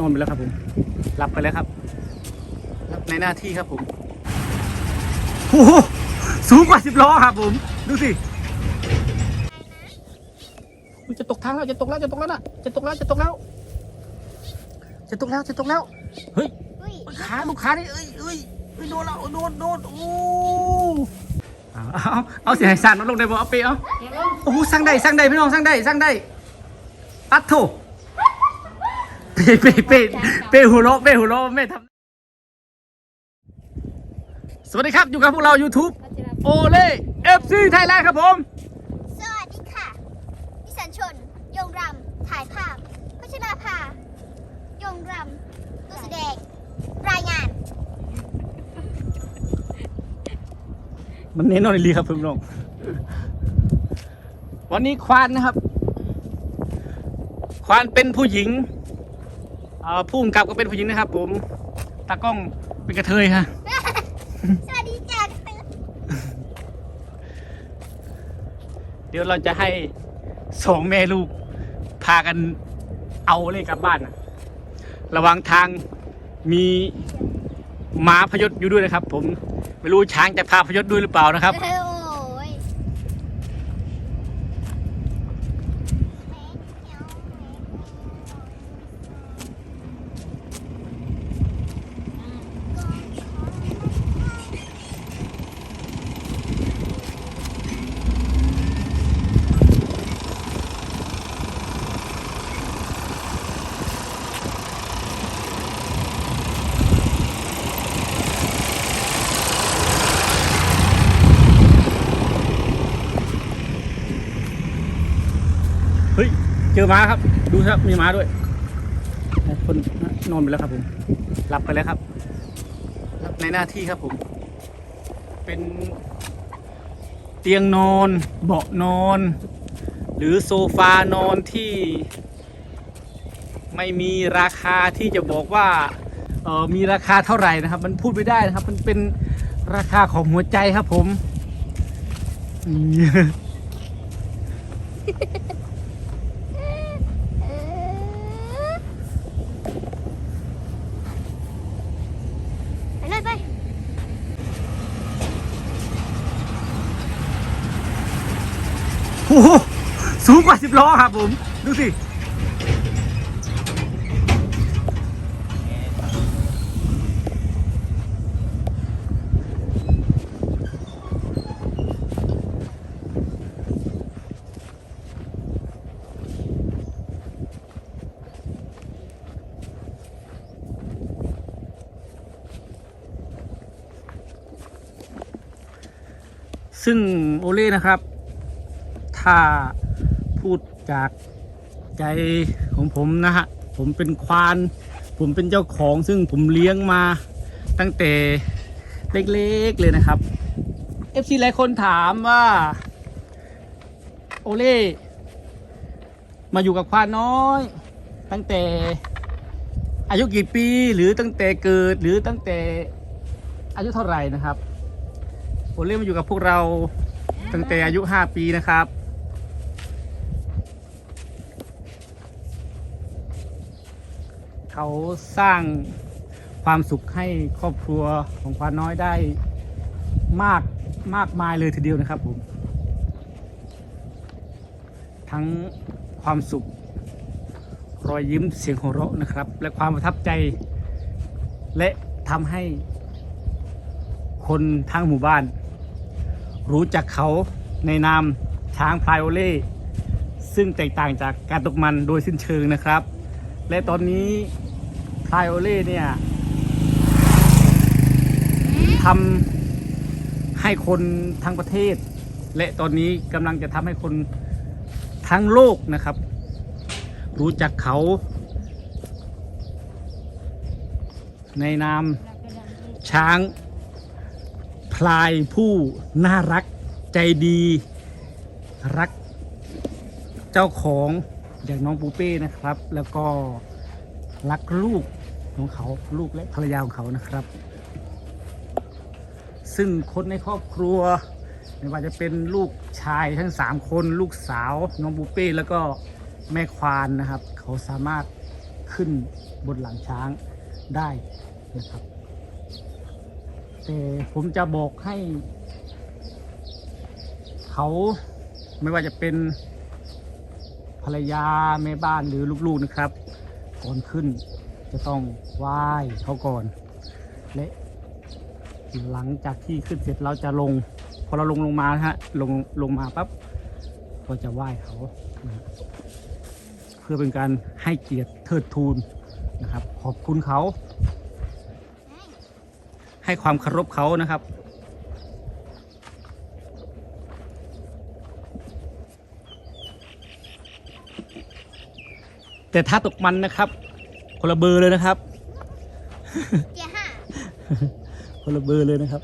นอนไปแล้วครับผมหลับไปแล้วครับหลับในหน้าที่ครับผมโอ้โหสูงกว่าสิบล้อครับผมดูสิจะตกทางแล้วจะตกแล้วจะตกแล้วนะจะตกแล้วจะตกแล้ว จะตกแล้วจะตกแล้วเฮ้ยขาลูกค้านี่เอ้ยเอ้ยเอ้ยโดนแล้วโดนโดนโอ้เอาเอาเอาเสียงสั่นลงได้บ่เอาไปเอาโอ้โหสั่งได้สั่งได้พี่น้องสั่งได้สั่งได้ปัดโถ เป้เป้เป้เป้หัวเราะเป้หัวเราะไม่ทำสวัสดีครับอยู่กับพวกเรา YouTube โอเล่ FC Thailand ครับผม สวัสดีค่ะดิฉันชน ยงรำถ่ายภาพพัชราภา ยงรำตัวแสดง รายงาน มันเน้นนอนลีครับพี่น้องวันนี้ควานนะครับ ควานเป็นผู้หญิงเอ่อผู้กำกับก็เป็นผู้หญิงนะครับ ผม ตากล้องเป็นกระเทยฮะสวัสดีจ้าตึ๊ดเดี๋ยวเราจะให้สองแม่ลูก พากันเอาเลยกลับบ้านนะระหวังทางมีม้าพยศอยู่ด้วยนะครับ ผม ไม่รู้ช้างจะพาพยศด้วยหรือเปล่านะครับโอ้ยเฮ้ย เจอม้าครับ ดูครับมีม้าด้วย คนนอนไปแล้วครับผมหลับไปแล้วครับหลับในหน้าที่ครับผม เป็นเตียงนอนเบาะนอน หรือโซฟานอนที่ ไม่มีราคาที่จะบอกว่าเออมีราคาเท่าไหร่นะครับ มันพูดไม่ได้นะครับ มันเป็นราคาของหัวใจครับผมนี่ เออไปเลยไป โอ้โหสูงกว่าสิบล้อครับผม ดูสิ ซึ่งโอเล่นะครับ ถ้าพูดจากใจของผมนะฮะ ผมเป็นควาน ผมเป็นเจ้าของซึ่งผมเลี้ยงมาตั้งแต่เล็กๆเลยนะครับ FC หลายคนถามว่า โอเล่มาอยู่กับควานน้อย ตั้งแต่อายุกี่ปีหรือตั้งแต่เกิดหรือตั้งแต่อายุเท่าไหร่นะครับโอเล่มาอยู่กับพวกเราตั้งแต่อายุ 5 ปีนะครับ เขาสร้างความสุขให้ครอบครัวของควานน้อยได้มากมากมายเลยทีเดียวนะครับผม ทั้งความสุข รอยยิ้มเสียงหัวเราะนะครับ และความประทับใจ และทำให้คนทั้งหมู่บ้าน รู้จักเขาในนามช้างพลายโอเล่ซึ่งแตกต่างจากการตกมันโดยสิ้นเชิงนะครับ และตอนนี้ พลายโอเล่เนี่ยทำให้คนทั้งประเทศ และตอนนี้กำลังจะทำให้คนทั้งโลกนะครับ รู้จักเขา ในนามช้างพลายผู้น่ารักใจดี รักเจ้าของอย่างน้องปูเป้นะครับ แล้วก็รักลูก ของเขาลูกและภรรยาของเขานะครับ ซึ่งคนในครอบครัว ไม่ว่าจะเป็นลูกชายทั้งสามคนลูกสาวน้องปูเป้แล้วก็แม่ควานนะครับ เขาสามารถขึ้นบนหลังช้างได้นะครับ แต่ผมจะบอกให้เขาไม่ว่าจะเป็นภรรยาแม่บ้านหรือลูกๆนะครับก่อนขึ้น จะต้องไหว้เขาก่อน และหลังจากที่ขึ้นเสร็จเราจะลง พอเราลงลงมาฮะลงลงมาปั๊บก็จะไหว้เขา เพื่อเป็นการให้เกียรติเทิดทูนนะครับ ขอบคุณเขา ให้ความเคารพเขานะครับแต่ถ้าตกมันนะครับ คนละเบอร์เลยนะครับเกียร์ห้าคนละเบอร์เลยนะครับ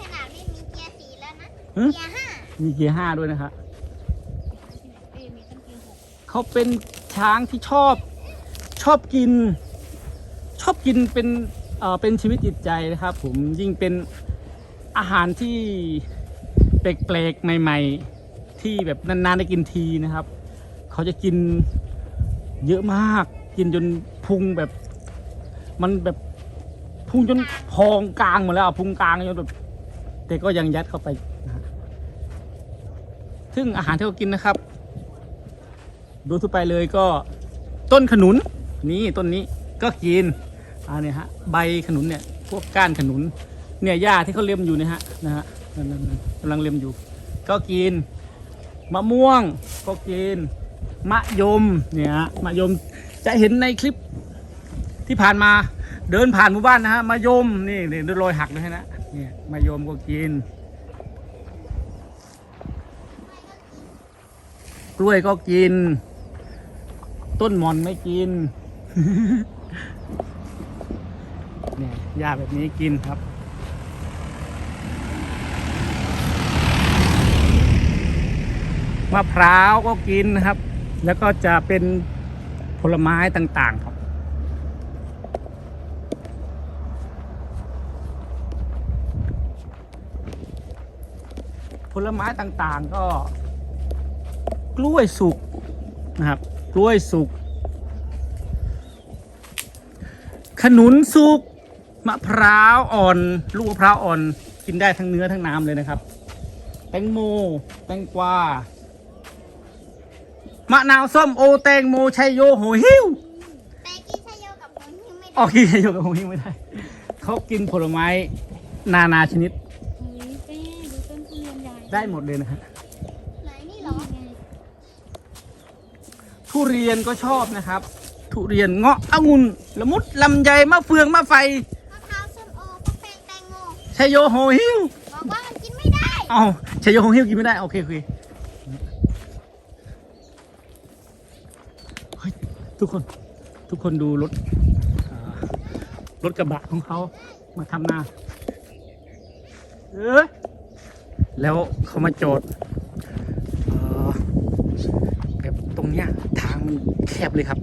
ขนาดไม่มีเกียร์สี่แล้วนะฮะเกียร์ห้ามีเกียร์ห้าด้วยนะครับเอ้ยมีตั้งเกียร์หกเขาเป็นช้างที่ชอบ ชอบกิน ชอบกินเป็นเอ่อเป็นชีวิตจิตใจนะครับ ผมยิ่งเป็นอาหารที่แปลกๆใหม่ ๆ ที่แบบนานๆได้กินทีนะครับ เขาจะกินเยอะมาก กินจนพุงแบบ มันแบบพุงจนพองกลางหมดแล้วพุงกลางจนแบบแต่ก็ยังยัดเข้าไปนะซึ่งอาหารที่เขากินนะครับดยทั่วไปเลยก็ต้นขนุนนี่ต้นนี้ก็กินอ่าเนี่ยฮะใบขนุนเนี่ยพวกก้านขนุน เนี่ยหญ้าที่เขาเลียมอยู่เนี่ยฮะนะฮะกำลังเลียมอยู่ ก็กินมะม่วงก็กินมะยมเนี่ยมะยม จะเห็นในคลิปที่ผ่านมาเดินผ่านหมู่บ้านนะฮะมะยมนี่นี่ดูรอยหักเลยนะเนี่ยมะยมก็กิน กล้วยก็กิน ต้นหมอนไม่กินเนี่ยหญ้าแบบนี้กินครับมะพร้าวก็กินนะครับ แล้วก็จะเป็น ผลไม้ต่างๆครับ ผลไม้ต่างๆก็ กล้วยสุกนะครับ กล้วยสุกขนุนสุกมะพร้าวอ่อน ลูกมะพร้าวอ่อน กินได้ทั้งเนื้อทั้งน้ำเลยนะครับ แตงโม แตงกวา มะนาวส้มโอแตงโมชัยโยโหหิวแต่กินชายโยกับผมยังไม่ออได้กกินชัยโยกับโหหิวไม่ได้เขากินผลไม้นานาชนิดเฮ้ยเป้ดูต้นทุเรียนใหญ่ได้หมดเลยนะฮะไหนนี่เหรอนี่ไงทุเรียนก็ชอบนะครับ ทุเรียนเงาะองุ่นละมุดลำไยมะเฟืองมะไฟมะพร้าวส้มโอฟักแฟงแตงโมชัยโยโหหิวบอกว่ามันกินไม่ได้ เอาชัยโยโหหิวกินไม่ได้โอเคโอเคเฮ้ย ทุกคนทุกคนดูรถรถกระบะของเขามาทำนาเออแล้วเขามาจอดแบบตรงเนี้ยทางมันแคบเลยครับ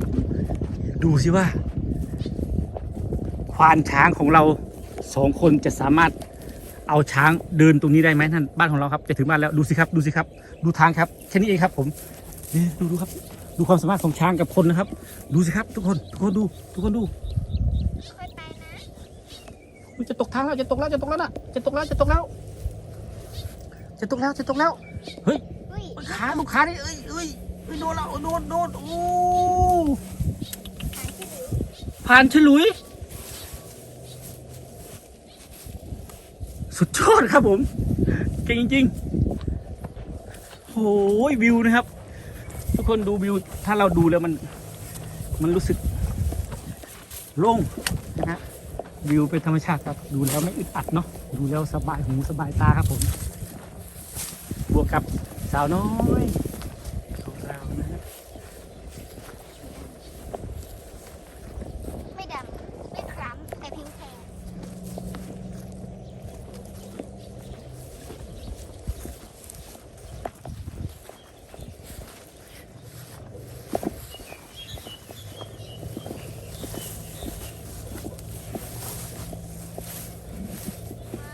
ดูสิว่า ควานช้างของเราสองคนจะสามารถเอาช้างเดินตรงนี้ได้ไหมนั่นบ้านของเราครับจะถึงบ้านแล้วดูสิครับ ดูสิครับ ดูทางครับแค่นี้เองครับ ผมดูดูครับ ดูความสามารถของช้างกับคนนะครับ ดูสิครับ ทุกคนทุกคนดู ทุกคนดูค่อยไปนะอุ๊ยจะตกทางแล้วจะตกแล้วจะตกแล้วนะจะตกแล้วจะตกแล้ว จะตกแล้วจะตกแล้วเฮ้ยอุ้ยขาลูกค้านี่เอ้ยเอ้ยเอ้ยโดนแล้วโดนโดนโอ้หายที่หรือผ่านฉลุย สุดยอดครับผมเก่งจริงๆโอ้ยวิวนะครับ ทุกคนดูวิว ถ้าเราดูแล้วมัน มันรู้สึกโล่งนะฮะวิวเป็นธรรมชาติครับ ดูแล้วไม่อึดอัดเนาะดูแล้วสบายหูสบายตาครับผม บวกกับสาวน้อยของเรานะฮะ ไม่ดำไม่คล้ำแต่พิงแพง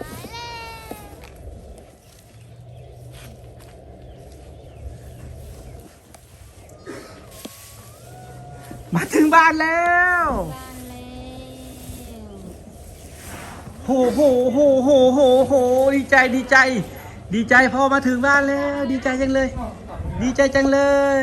มาแล้ว มาถึงบ้านแล้วบ้านแล้วโหโหโหโหโหโหดีใจดีใจ ดีใจพ่อมาถึงบ้านแล้ว ดีใจจังเลย ดีใจจังเลย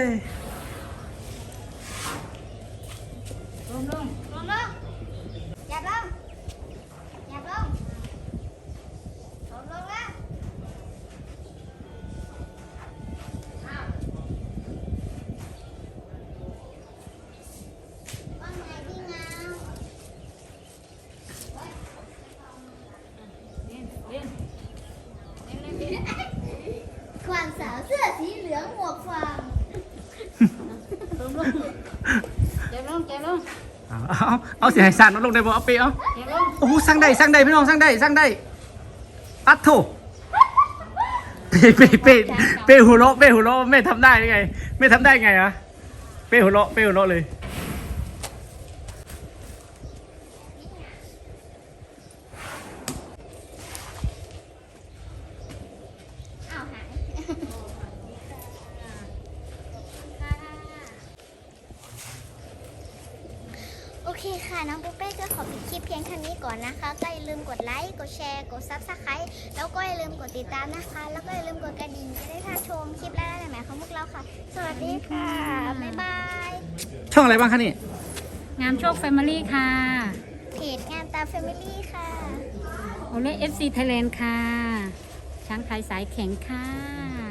เอาเอาเอาเสียให้สั่นเอาลงได้บ่เอาไปเอาโอ้โหสั่งได้สั่งได้พี่น้องสั่งได้สั่งได้อัดโถเปเปเปเปหัวเราะเปหัวเราะไม่ทำได้ยังไง ไม่ทำได้ไงอะเปหัวเราะเปหัวเราะเลย อ้าวหายโอเคค่ะ น้องปุ๊เป้ก็ขอปิดคลิปเพียงเท่านี้ก่อนนะคะ ก็อย่าลืมกดไลค์กดแชร์กดซับสไครต์แล้วก็อย่าลืมกดติดตามนะคะ แล้วก็อย่าลืมกดกระดิ่งจะได้พลาดชมคลิปแรกๆใหม่ๆของพวกเราค่ะ สวัสดีค่ะบ๊ายบายช่องอะไรบ้างคะนี่งามโชคแฟมิลี่ค่ะเพจงานตามแฟมิลี่ค่ะโอเล่เอฟซีไทยแลนด์ค่ะ ช้างไทยสายแข็งค่ะ